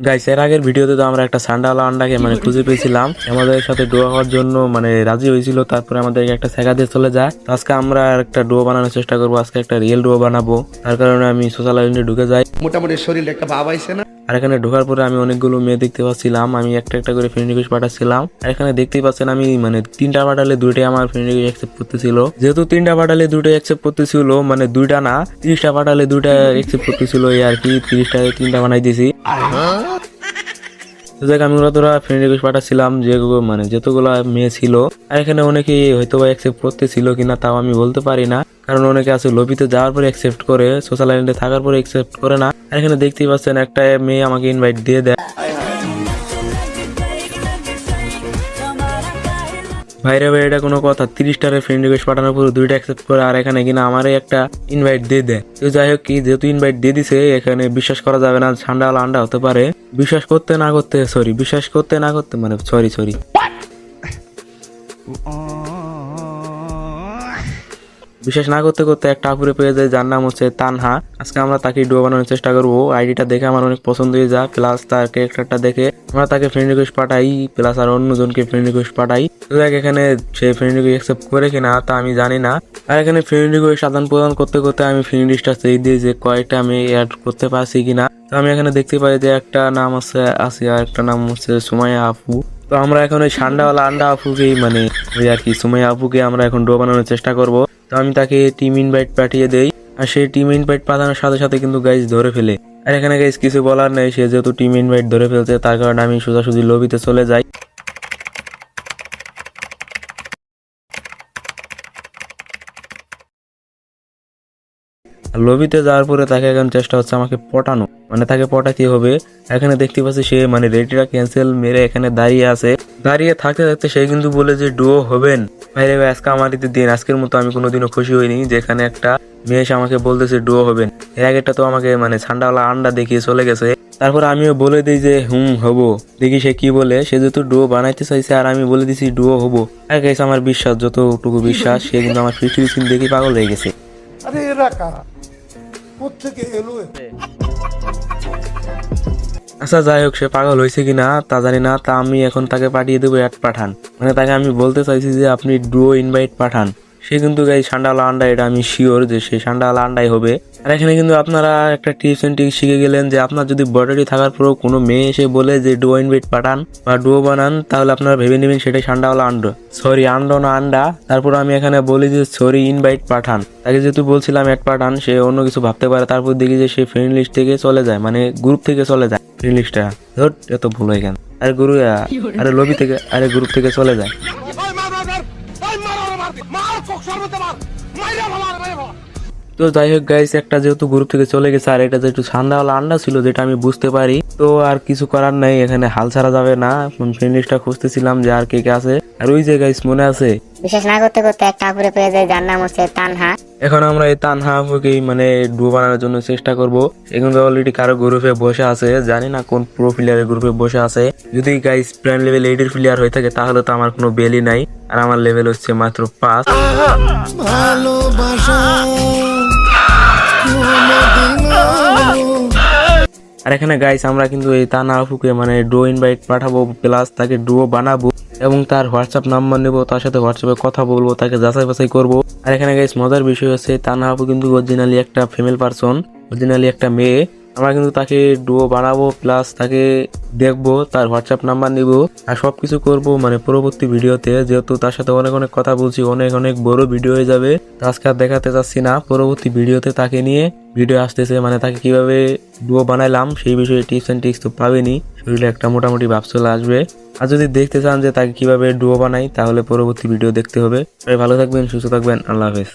Guys এর আগের ভিডিওতে তো আমরা একটা সান্ডাওয়ালা আন্ডাকে মানে খুঁজে পেয়েছিলাম। আমাদের সাথে ডোয়া হওয়ার জন্য মানে রাজি হয়েছিল, তারপরে আমাদেরকে একটা শেখা দিয়ে চলে যায়। আজকে আমরা একটা ডোয়া বানানোর চেষ্টা করব, আজকে একটা রিয়েল ডো বানাবো। তার কারণে আমি সোশ্যাল ঢুকে যাই। মোটামুটি শরীরে একটা ভাব আইছে না? আর এখানে ঢোকার পরে আমি অনেকগুলো মেয়ে দেখতে পাচ্ছিলাম। আমি একটা একটা করে ফ্রেন্ড রিকোয়েস্ট পাঠাচ্ছিলাম। আর এখানে দেখতেই পাচ্ছেন আমি মানে তিনটা পাঠালে দুইটাই আমার ফ্রেন্ড রিকোয়েস্ট অ্যাকসেপ্ট করতেছিল। যেহেতু তিনটা পাঠালে দুইটাই অ্যাকসেপ্ট করতেছিল মানে দুইটা না, তিরিশটা পাঠালে দুইটা অ্যাকসেপ্ট করতেছিল এই আর কি তিরিশটা তিনটা বানাই দিয়েছি। তো দেখ আমি তোরা ফ্রেন্ড রিকোয়েস্ট পাঠাচ্ছিলাম যে মানে যতগুলো মেয়ে ছিল। আর এখানে অনেকেই হয়তো বা অ্যাকসেপ্ট করতে ছিল কিনা তাও আমি বলতে পারি না। কারণ অনেকে আছে লবিতে যাওয়ার পরে অ্যাকসেপ্ট করে সোশ্যাল আইডে থাকার পরে অ্যাকসেপ্ট করে না। আর এখানে দেখতেই পাচ্ছেন, একটা মেয়ে আমাকে ইনভাইট দিয়ে দেয়। ভাইরে ভাই, এটা কোনো কথা। তিরিশটারে ফ্রেন্ড রিকোয়েস্ট পাঠানোর পর দুইটা অ্যাকসেপ্ট করে আর এখানে কিনা আমারই একটা ইনভাইট দিয়ে দেয়। তো যাই হোক কি, যেহেতু ইনভাইট দিয়ে দিছে, এখানে বিশ্বাস করা যাবে না ঠান্ডা আন্ডা হতে পারে। বিশ্বাস করতে না করতে সরি বিশ্বাস করতে না করতে মানে সরি সরি বিশেষ না করতে করতে একটা আপুরে পেয়ে যায়, যার নাম হচ্ছে তানহা। আজকে আমরা তাকে ডুয়ো বানানোর চেষ্টা করব। আইডিটা দেখে আমার অনেক পছন্দ হয়ে যায় প্লাস তার ক্যারেক্টারটা দেখে আমরা তাকে ফ্রেন্ড রিকোয়েস্ট পাঠাই প্লাস আর অন্যজনকে ফ্রেন্ড রিকোয়েস্ট পাঠাই। দেখ এখানে সে ফ্রেন্ড রিকোয়েস্ট অ্যাকসেপ্ট করে কিনা তা আমি জানি না। আর এখানে ফ্রেন্ড রিকোয়েস্ট আদান প্রদান করতে করতে আমি ফ্রেন্ড লিস্টটা চেয়ে দিই যে কয়েকটা আমি অ্যাড করতে পারছি কিনা, তো আমি এখানে দেখতে পাই যে একটা নাম আছে আসিয়া, একটা নাম হচ্ছে সুমাইয়া আপু। তো আমরা এখন ওই ঠান্ডাওয়ালা আন্ডা আপুকেই মানে ওই আর কি সুমাইয়া আপুকে আমরা এখন ডো বানানোর চেষ্টা করব। তো আমি তাকে টিম ইনভাইট পাঠিয়ে দেই। আর সেই টিম ইনভাইট পাঠানোর সাথে সাথে কিন্তু গাইজ ধরে ফেলে। আর এখানে গাইজ কিছু বলার নেই, সে যেহেতু টিম ইনভাইট ধরে ফেলছে, তার কারণে আমি সোজাসুজি লবিতে চলে যাই। লবিতে যাওয়ার পরে তাকে এখন চেষ্টা হচ্ছে আমাকে পটানো। মানে তাকে পটাতে হবে। এখানে দেখতে পাচ্ছি সে মানে রেডিটা ক্যান্সেল মেরে এখানে দাঁড়িয়ে আছে। দাঁড়িয়ে থাকতে থাকতে সে কিন্তু বলে যে ডুয়ো হবেন। ভাইরে ভাই, আজকে আমার ঈদের দিন, আজকের মতো আমি কোনোদিনও খুশি হইনি। যেখানে একটা মেয়ে এসে আমাকে বলতেছে, ডুয়ো হবেন। এর আগেটা তো আমাকে মানে ঠান্ডাওয়ালা আন্ডা দেখিয়ে চলে গেছে। তারপর আমিও বলে দিই যে, হুম, হব। দেখি সে কি বলে। সে যেহেতু ডুয়ো বানাইতে চাইছে, আর আমি বলে দিছি, ডুয়ো হব। আর গেছে আমার বিশ্বাস, যতটুকু বিশ্বাস, সে কিন্তু আমার ফিফটি দেখি পাগল হয়ে গেছে। আরে কোথেকে এলো? আচ্ছা যাই হোক, সে পাগল হয়েছে কি না, তা জানি না, তা আমি এখন তাকে পাঠিয়ে দেবো অ্যাড পাঠান। মানে তাকে আমি বলতে চাইছি যে, আপনি ডুও ইনভাইট পাঠান। সে কিন্তু গাই সান্ডাওয়ালা আন্ডা এটা আমি শিওর যে সে সান্ডাওয়ালা আন্ডাই হবে। আর এখানে কিন্তু আপনারা একটা টিপস এন্ড ট্রিক্স শিখে গেলেন যে আপনার যদি বর্ডারি থাকার পরেও কোনো মেয়ে এসে বলে যে ডুয়ো ইনভাইট পাঠান বা ডুয়ো বানান তাহলে আপনারা ভেবে নেবেন সেটাই সান্ডাওয়ালা আন্ডো। সরি আন্ডো না আন্ডা তারপর আমি এখানে বলি যে সরি ইনভাইট পাঠান তাকে যেহেতু বলছিলাম অ্যাড পাঠান সে অন্য কিছু ভাবতে পারে। তারপর দেখি যে, সে ফ্রেন্ড লিস্ট থেকে চলে যায় মানে গ্রুপ থেকে চলে যায়। ফ্রেন্ড লিস্টটা ধর, এত ভুল হয়ে গেল। আরে গুরু আরে লবি থেকে, আরে গ্রুপ থেকে চলে যায়। তো যাই হোক গাইস একটা যেহেতু গ্রুপ থেকে চলে গেছে, আর এটা একটু ঠান্ডাওয়ালা আন্ডা ছিল, যেটা আমি বুঝতে পারি। তো আর কিছু করার নাই, এখানে হাল ছাড়া যাবে না। ফ্রেন্ড লিস্টটা খুঁজতেছিলাম যে আর কে কে আছে। আর ওই যে গাইস মনে আছে? বিশেষ না করতে করতে একটা আপুরে পেয়ে যায় যার নাম হচ্ছে তানহা। এখন আমরা এই তানহা আপুকেই মানে ডুবো বানানোর জন্য চেষ্টা করব। এখন তো অলরেডি কারও গ্রুপে বসে আছে জানি না কোন প্রো প্লেয়ারের গ্রুপে বসে আছে। যদি গাইস প্ল্যান লেভেল এইটের প্লেয়ার হয়ে থাকে তাহলে তো আমার কোনো বেলি নাই। আর আমার লেভেল হচ্ছে মাত্র পাঁচ। আর এখানে গাইস আমরা কিন্তু এই তানা আপুকে মানে ডো ইনভাইট পাঠাবো প্লাস তাকে ডুও বানাবো। এবং তার হোয়াটসঅ্যাপ নাম্বার নেব, তার সাথে হোয়াটসঅ্যাপে কথা বলব, তাকে যাচাই বাছাই করব। আর এখানে গাইস মজার বিষয় হচ্ছে তানহাবু কিন্তু অরিজিনালি একটা ফিমেল পার্সন অরিজিনালি একটা মেয়ে। আমরা কিন্তু তাকে ডুও বানাবো প্লাস তাকে দেখব, তার হোয়াটসঅ্যাপ নাম্বার নিব, আর সব কিছু করব মানে পরবর্তী ভিডিওতে। যেহেতু তার সাথে অনেক অনেক কথা বলছি, অনেক অনেক বড় ভিডিও হয়ে যাবে। আজকে আর দেখাতে চাচ্ছি না। পরবর্তী ভিডিওতে তাকে নিয়ে ভিডিও আসতেছে মানে তাকে কীভাবে ডুও বানাইলাম, সেই বিষয়ে টিপস অ্যান্ড ট্রিক্স তো পাবেনি। শরীরে একটা মোটামুটি ভাব চলে আসবে। আর যদি দেখতে চান যে তাকে কীভাবে ডুও বানাই, তাহলে পরবর্তী ভিডিও দেখতে হবে। ভালো থাকবেন, সুস্থ থাকবেন। আল্লাহ হাফেজ।